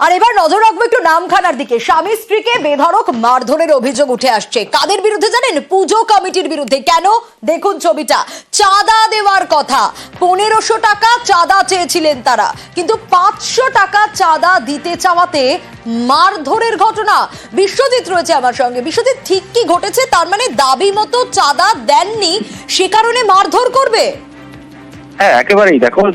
আর এবার নজর রাখব একটু নামখানার দিকে। স্বামী স্ত্রীকে বেধড়ক মারধরের অভিযোগ উঠে আসছে। কাদের বিরুদ্ধে জানেন? পুজো কমিটির বিরুদ্ধে। কেন? দেখুন ছবিটা। চাঁদা দেওয়ার কথা। পনেরোশো টাকা চাঁদা চেয়েছিলেন তারা। কিন্তু পাঁচশো টাকা চাঁদা দিতে চাওয়াতে মারধরের ঘটনা বিশ্বজিৎ রয়েছে আমার সঙ্গে। বিশ্বজিৎ, ঠিক কি ঘটেছে? তার মানে দাবি মতো চাঁদা দেননি, সে কারণে মারধর করবে? হ্যাঁ একেবারেই। দেখো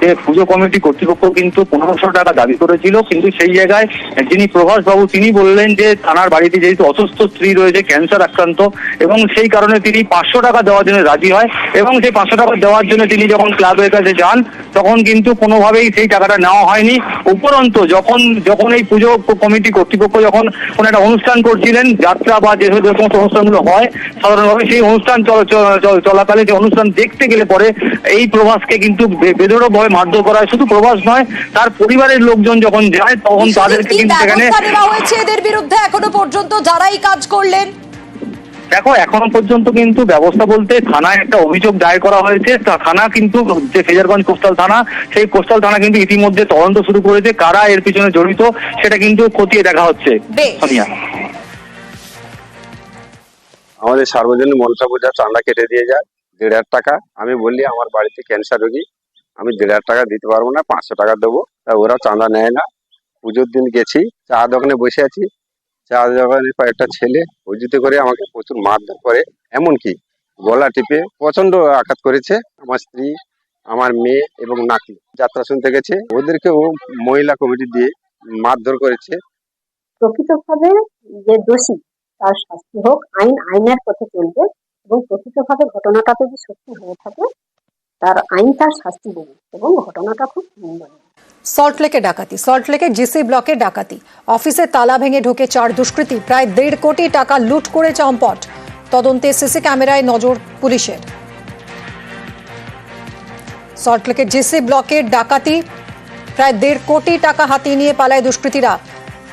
যে পুজো কমিটি কর্তৃপক্ষ কিন্তু পনেরোশো টাকা দাবি করেছিল, কিন্তু সেই জায়গায় যিনি প্রভাস বাবু তিনি বললেন যে থানার বাড়িতে যেহেতু অসুস্থ স্ত্রী রয়েছে, ক্যান্সার আক্রান্ত, এবং সেই কারণে তিনি পাঁচশো টাকা দেওয়ার জন্য রাজি হয়, এবং সেই পাঁচশো টাকা দেওয়ার জন্য তিনি যখন ক্লাবের কাছে যান, তখন কিন্তু কোনোভাবেই সেই টাকাটা নেওয়া হয়নি। উপরন্ত, যখন যখন এই পুজো কমিটি কর্তৃপক্ষ যখন কোনো একটা অনুষ্ঠান করছিলেন, যাত্রা বা যে সমস্ত অনুষ্ঠানগুলো হয়, সাধারণভাবে সেই অনুষ্ঠান চল- চল- চল- চলাকালে যে অনুষ্ঠান দেখতে গেলে পরে এই প্রভাসকে কিন্তু বে- বেধড়কভাবে মারধর করা হয়। শুধু প্রভাস নয় তার পরিবারের লোকজন যখন যায় তখন তাদেরকে কিন্তু সেখানে হয়েছে এদের বিরুদ্ধে এখনও পর্যন্ত যারাই কাজ করলেন। দেখো এখনও পর্যন্ত কিন্তু ব্যবস্থা বলতে থানায় একটা অভিযোগ দায়ের করা হয়েছে। তা থানা কিন্তু যে ফেজারগঞ্জ কোস্টাল থানা সেই কোস্টাল থানা কিন্তু ইতিমধ্যে তদন্ত শুরু করেছে। কারা এর পিছনে জড়িত সেটা কিন্তু খতিয়ে দেখা হচ্ছে। সোনিয়া। আমাদের সার্বজনীন মনসা পূজা চাঁদা কেটে দিয়ে যায়। দেড় হাজার টাকা। আমি বললি, আমার বাড়িতে ক্যান্সার রোগী, আমি দেড় হাজার টাকা দিতে পারব না, পাঁচশো টাকা দেবো। তা ওরা চাঁদা নেয় না। পুজোর দিন গেছি, চা দোকানে বসে আছি। চা দোকানে কয়েকটা ছেলে অজিতে করে আমাকে প্রচুর মারধর করে। এমনকি গলা টিপে প্রচণ্ড আঘাত করেছে আমার স্ত্রী, আমার মেয়ে এবং নাতি। যাত্রা শুনতে গেছে ওদেরকে ও মহিলা কমিটি দিয়ে মারধর করেছে। প্রকৃতভাবে যে দোষী, তার শাস্তি হোক, আইন, আইনের পথে চলবে। এবং প্রকৃতভাবে ঘটনাটা যদি সত্যি হয়ে থাকে, তার আইন তার শাস্তি দেবে এবং ঘটনাটা খুব নিন্দনীয় সল্টলেকে ডাকাতি। সল্টলেকে জিসি ব্লকে ডাকাতি। অফিসে তালা ভেঙে ঢুকে চার দুষ্কৃতী, প্রায় দেড় কোটি টাকা লুট করে চম্পট। তদন্তে সিসি ক্যামেরায় নজর পুলিশের। সল্টলেকের জিসি ব্লকের ডাকাতি, প্রায় দেড় কোটি টাকা হাতিয়ে নিয়ে পালায় দুষ্কৃতীরা।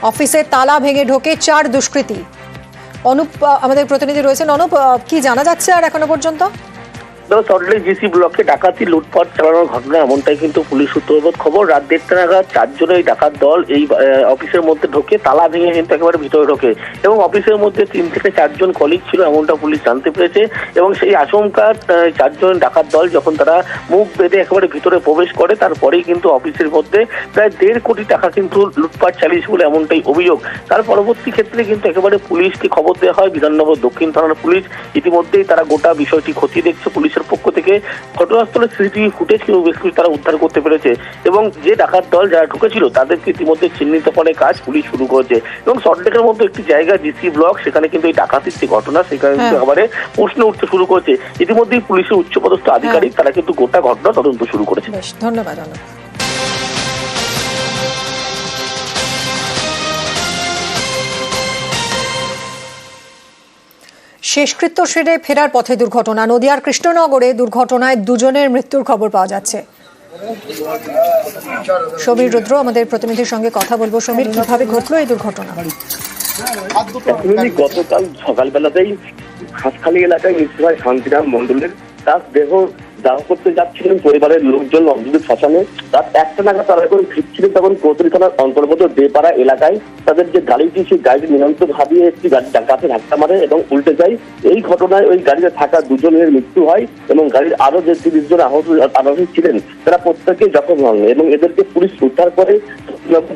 অফিসে তালা ভেঙে ঢোকে চার দুষ্কৃতী। অনুপ আমাদের প্রতিনিধি রয়েছেন। অনুপ কি জানা যাচ্ছে আর এখনও পর্যন্ত? সল্টলেক জিসি ব্লকে ডাকাতি, লুটপাট চালানোর ঘটনা এমনটাই কিন্তু পুলিশ খবর। রাত দেড়টা নাগাদ চারজনের এই ডাকাত দল এই অফিসের মধ্যে ঢোকে, তালা ভেঙে কিন্তু একেবারে ভিতরে ঢোকে। এবং অফিসের মধ্যে তিন থেকে চারজন কলিগ ছিল, এমনটা পুলিশ জানতে পেরেছে। এবং সেই চারজন ডাকাত দল যখন তারা মুখ বেঁধে একেবারে ভিতরে প্রবেশ করে, তারপরেই কিন্তু অফিসের মধ্যে প্রায় দেড় কোটি টাকা কিন্তু লুটপাট চালিয়েছে বলে এমনটাই অভিযোগ। তার পরবর্তী ক্ষেত্রে কিন্তু একেবারে পুলিশকে খবর দেওয়া হয়, বিধাননগর দক্ষিণ থানার পুলিশ। ইতিমধ্যেই তারা গোটা বিষয়টি খতিয়ে দেখছে পুলিশের পক্ষ থেকে ঘটনাস্থলে সিসিটিভি ফুটেজ কিন্তু বেশ কিছু তারা উদ্ধার করতে পেরেছে এবং যে ডাকাত দল যারা ঢুকেছিল তাদেরকে ইতিমধ্যে চিহ্নিত করে কাজ পুলিশ শুরু করেছে এবং সল্টলেকের মধ্যে একটি জায়গা জিসি ব্লক সেখানে কিন্তু এই ডাকাতির যে ঘটনা সেখানে কিন্তু হ্যাঁ। একেবারে প্রশ্ন উঠতে শুরু করেছে। ইতিমধ্যেই পুলিশের উচ্চপদস্থ আধিকারিক তারা কিন্তু গোটা ঘটনা তদন্ত শুরু করেছে। ধন্যবাদ। শেষকৃত্য সেরে ফেরার পথে দুর্ঘটনা। নদিয়ার কৃষ্ণনগরে দুর্ঘটনায় দুজনের মৃত্যুর খবর পাওয়া যাচ্ছে। সমীর রুদ্র, আমাদের প্রতিনিধির সঙ্গে কথা বলব। সমীর, কীভাবে ঘটলো এই দুর্ঘটনা? গতকাল সকালবেলাতেই খাসখালী এলাকায় মৃত্যু হয় শান্তিরাম মন্ডলের তার দেহ দাহ করতে যাচ্ছিলেন, পরিবারের লোকজন নবদ্বীপ শ্মশানে। রাত একটা নাগাদ তারা যখন ফিরছিলেন তখন কোতরি থানার অন্তর্গত দেপাড়া এলাকায় তাদের যে গাড়িটি, সেই গাড়িটি নিয়ন্ত্রণ হারিয়ে একটি গাড়ি গাছে ধাক্কা মারে এবং উল্টে যায়। এই ঘটনায় ওই গাড়িতে থাকা দুজনের মৃত্যু হয় এবং গাড়ির আরও যে তিরিশ জন আহত আরোহী ছিলেন, তারা প্রত্যেকে জখম হন এবং এদেরকে পুলিশ উদ্ধার করে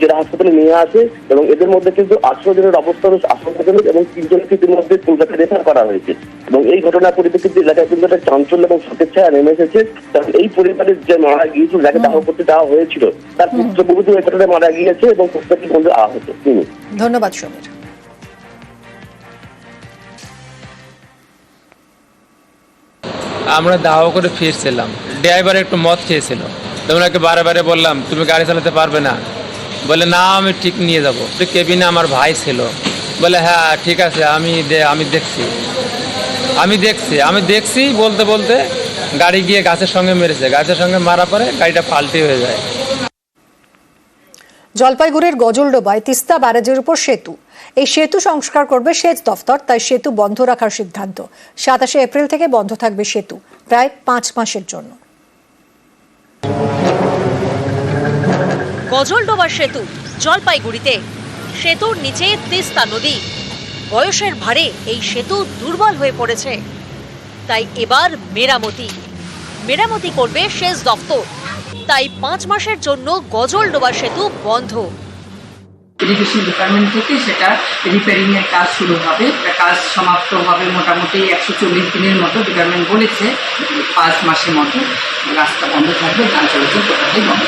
জেলা হাসপাতালে নিয়ে আসে এবং এদের মধ্যে কিন্তু আঠারো জনের অবস্থা বেশ আশঙ্কাজনক এবং তিনজনকে ইতিমধ্যে কলকাতা রেফার করা হয়েছে। এবং এই ঘটনার পরিপ্রেক্ষিতে এলাকায় কিন্তু একটা চাঞ্চল্য এবং সতেজ ছায়া নেমে এসেছে এই পরিবারের যে মারা গিয়েছিল যাকে দাহ করতে দেওয়া হয়েছিল তার পুত্রবধূ এই ঘটনায় মারা গিয়েছে এবং প্রত্যেকটি বন্ধু আহত তিনি। ধন্যবাদ সমীর। আমরা দাহ করে ফিরছিলাম। ড্রাইভার একটু মদ খেয়েছিল। তো ওনাকে বারে বারে বললাম তুমি গাড়ি চালাতে পারবে না। বলে না আমি ঠিক নিয়ে যাব। কেবিনে আমার ভাই ছিল। বলে হ্যাঁ ঠিক আছে আমি আমি দেখছি। আমি দেখছি আমি দেখছি বলতে বলতে গাড়ি গিয়ে গাছের সঙ্গে মেরেছে। গাছের সঙ্গে মারা পরে গাড়িটা পাল্টি হয়ে যায়। জলপাইগুড়ির গজলডোবায় তিস্তা ব্যারাজের উপর সেতু। এই সেতু সংস্কার করবে সেচ দফতর তাই সেতু বন্ধ রাখার সিদ্ধান্ত। সাতাশে এপ্রিল থেকে বন্ধ থাকবে সেতু প্রায় পাঁচ মাসের জন্য। গজলডোবা সেতু জলপাইগুড়িতে। সেতুর নিচে তিস্তা নদী। বয়সের ভারে এই সেতু দুর্বল হয়ে পড়েছে। তাই এবার মেরামতি। মেরামতি করবে সেচ দফতর তাই পাঁচ মাসের জন্য গজল গজলডোবা সেতু বন্ধ। ইরিগেশন ডিপার্টমেন্ট থেকে সেটা রিপেয়ারিং এর কাজ শুরু হবে। কাজ সমাপ্ত হবে মোটামুটি একশো চল্লিশ দিনের মতো। ডিপার্টমেন্ট বলেছে পাঁচ মাসের মতো রাস্তা বন্ধ থাকবে চলাচল টোটালি বন্ধ।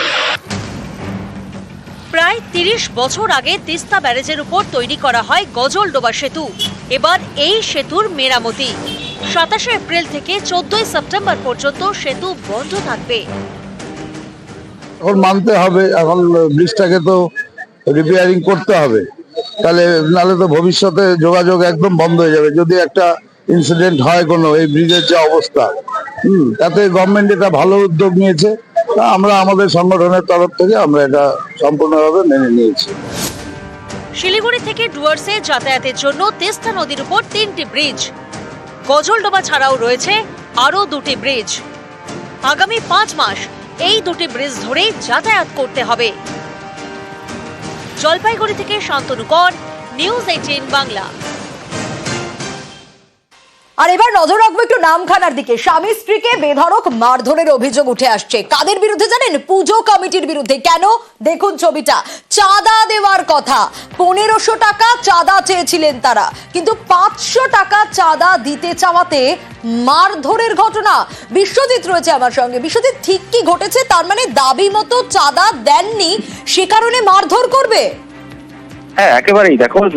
প্রায় তিরিশ বছর আগে তিস্তা ব্যারেজের উপর তৈরি করা হয় গজলডোবা সেতু। এবার এই সেতুর মেরামতি। সাতাশে এপ্রিল থেকে চোদ্দই সেপ্টেম্বর পর্যন্ত সেতু বন্ধ থাকবে। এখন মানতে হবে এখন ব্রিজটাকে তো রিপেয়ারিং করতে হবে। তাহলে নাহলে তো ভবিষ্যতে যোগাযোগ একদম বন্ধ হয়ে যাবে। যদি একটা ইনসিডেন্ট হয় কোনো এই ব্রিজের যে অবস্থা হুম তাতে গভর্নমেন্ট এটা ভালো উদ্যোগ নিয়েছে। তা আমরা আমাদের সংগঠনের তরফ থেকে আমরা এটা সম্পূর্ণভাবে মেনে নিয়েছি। শিলিগুড়ি থেকে ডুয়ার্সে যাতায়াতের জন্য তিস্তা নদীর উপর তিনটি ব্রিজ। গজলডোবা ছাড়াও রয়েছে আরও দুটি ব্রিজ। আগামী পাঁচ মাস এই দুটি ব্রিজ ধরেই যাতায়াত করতে হবে। জলপাইগুড়ি থেকে শান্তনু কর, নিউজ এইটিন বাংলা। আর এবার নজর রাখব একটু নামখানার দিকে। স্বামী স্ত্রীকে বেধড়ক মারধরের অভিযোগ উঠে আসছে। কাদের বিরুদ্ধে জানেন? পুজো কমিটির বিরুদ্ধে। কেন? দেখুন ছবিটা। চাঁদা দেওয়ার কথা। পনেরোশো টাকা চাঁদা চেয়েছিলেন তারা। কিন্তু পাঁচশো টাকা চাঁদা দিতে চাওয়াতে মারধরের ঘটনা। বিশ্বজিৎ রয়েছে আমার সঙ্গে। বিশ্বজিৎ, ঠিক কি ঘটেছে? তার মানে দাবি মতো চাঁদা দেননি। সে কারণে মারধর করবে? হ্যাঁ একেবারেই। দেখো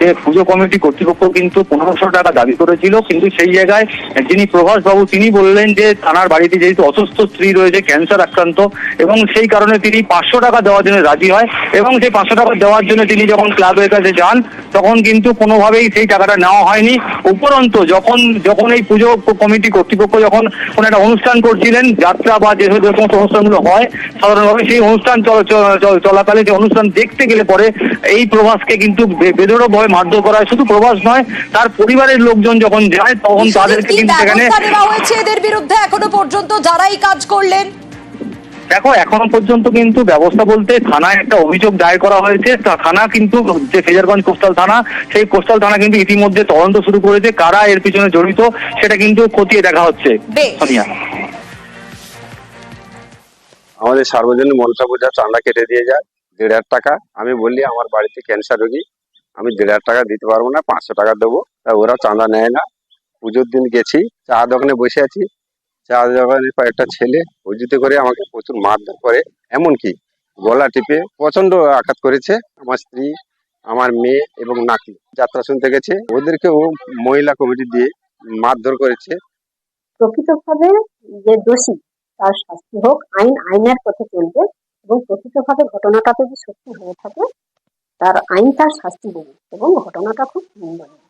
যে পুজো কমিটি কর্তৃপক্ষ কিন্তু পনেরোশো টাকা দাবি করেছিল, কিন্তু সেই জায়গায় যিনি প্রভাস বাবু তিনি বললেন যে তানার বাড়িতে যেহেতু অসুস্থ স্ত্রী রয়েছে ক্যান্সার আক্রান্ত, এবং সেই কারণে তিনি পাঁচশো টাকা দেওয়ার জন্য রাজি হয়, এবং সেই পাঁচশো টাকা দেওয়ার জন্য তিনি যখন ক্লাবের কাছে যান, তখন কিন্তু কোনোভাবেই সেই টাকাটা নেওয়া হয়নি। উপরন্ত, যখন যখন এই পুজো কমিটি কর্তৃপক্ষ যখন কোনো একটা অনুষ্ঠান করছিলেন, যাত্রা বা যে সমস্ত অনুষ্ঠানগুলো হয়, সাধারণভাবে সেই অনুষ্ঠান চল- চল- চল- চলাকালে যে অনুষ্ঠান দেখতে গেলে পরে এই প্রভাসকে কিন্তু বে- ভয় মারধর করা হয়। শুধু প্রভাস নয় তার পরিবারের লোকজন যখন যায় তখন তাদেরকে কিন্তু সেখানে হয়েছে এদের বিরুদ্ধে? এখনও পর্যন্ত যারাই কাজ করলেন? দেখো এখনও পর্যন্ত কিন্তু ব্যবস্থা বলতে থানায় একটা অভিযোগ দায়ের করা হয়েছে। থানা কিন্তু যে ফেজারগঞ্জ কোস্টাল থানা সেই কোস্টাল থানা কিন্তু ইতিমধ্যে তদন্ত শুরু করেছে। কারা এর পিছনে জড়িত সেটা কিন্তু খতিয়ে দেখা হচ্ছে। সোনিয়া। আমাদের সার্বজনীন মনসা পূজা চাঁদা কেটে দিয়ে যায়। দেড় হাজার টাকা। আমি বললি, আমার বাড়িতে ক্যান্সার রোগী, আমি দেড় হাজার টাকা দিতে পারব না, পাঁচশো টাকা দেবো। তা ওরা চাঁদা নেয় না। পুজোর দিন গেছি, চা দোকানে বসে আছি। চা দোকানে কয়েকটা ছেলে অজিতে করে আমাকে প্রচুর মারধর করে। এমনকি গলা টিপে প্রচণ্ড আঘাত করেছে আমার স্ত্রী, আমার মেয়ে এবং নাতি। যাত্রা শুনতে গেছে। ওদেরকে ও মহিলা কমিটি দিয়ে মারধর করেছে। প্রকৃতভাবে যে দোষী, তার শাস্তি হোক, আইন, আইনের পথে চলবে। এবং প্রকৃতভাবে ঘটনাটা যদি সত্যি হয়ে থাকে, তার আইন তার শাস্তি দেবে এবং ঘটনাটা খুব নিন্দনীয়।